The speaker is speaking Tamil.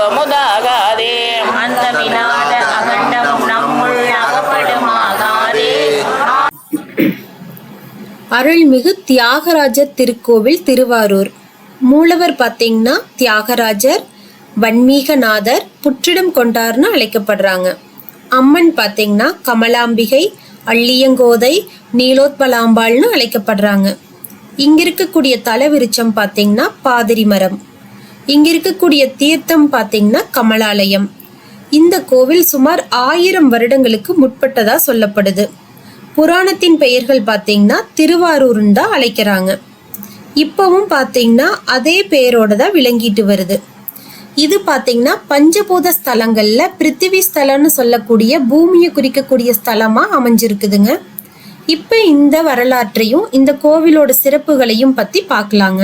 துன்பமுதாகாதே அந்த வினாத அகண்டம் நம்முள் அகப்படுமாகாதே அருள்மிகு தியாகராஜர் திருக்கோவில் திருவாரூர் மூலவர் பார்த்தீங்கன்னா தியாகராஜர் வன்மீகநாதர் புற்றிடம் கொண்டாருன்னு அழைக்கப்படுறாங்க அம்மன் பார்த்தீங்கன்னா கமலாம்பிகை அள்ளியங்கோதை நீலோத்பலாம்பாள்னு அழைக்கப்படுறாங்க இங்கிருக்கக்கூடிய தலைவிருச்சம் பார்த்தீங்கன்னா பாதிரி மரம் இங்க இருக்கக்கூடிய தீர்த்தம் பார்த்தீங்கன்னா கமலாலயம். இந்த கோவில் சுமார் ஆயிரம் வருடங்களுக்கு முற்பட்டதா சொல்லப்படுது. புராணத்தின் பெயர்கள் பார்த்தீங்கன்னா திருவாரூர்னு தான் அழைக்கிறாங்க. இப்பவும் பார்த்தீங்கன்னா அதே பெயரோட தான் விளங்கிட்டு வருது. இது பார்த்தீங்கன்னா பஞ்சபூத ஸ்தலங்கள்ல பிருத்திவி ஸ்தலம்னு சொல்லக்கூடிய பூமியை குறிக்கக்கூடிய ஸ்தலமா அமைஞ்சிருக்குதுங்க. இப்போ இந்த வரலாற்றையும் இந்த கோவிலோட சிறப்புகளையும் பற்றி பார்க்கலாங்க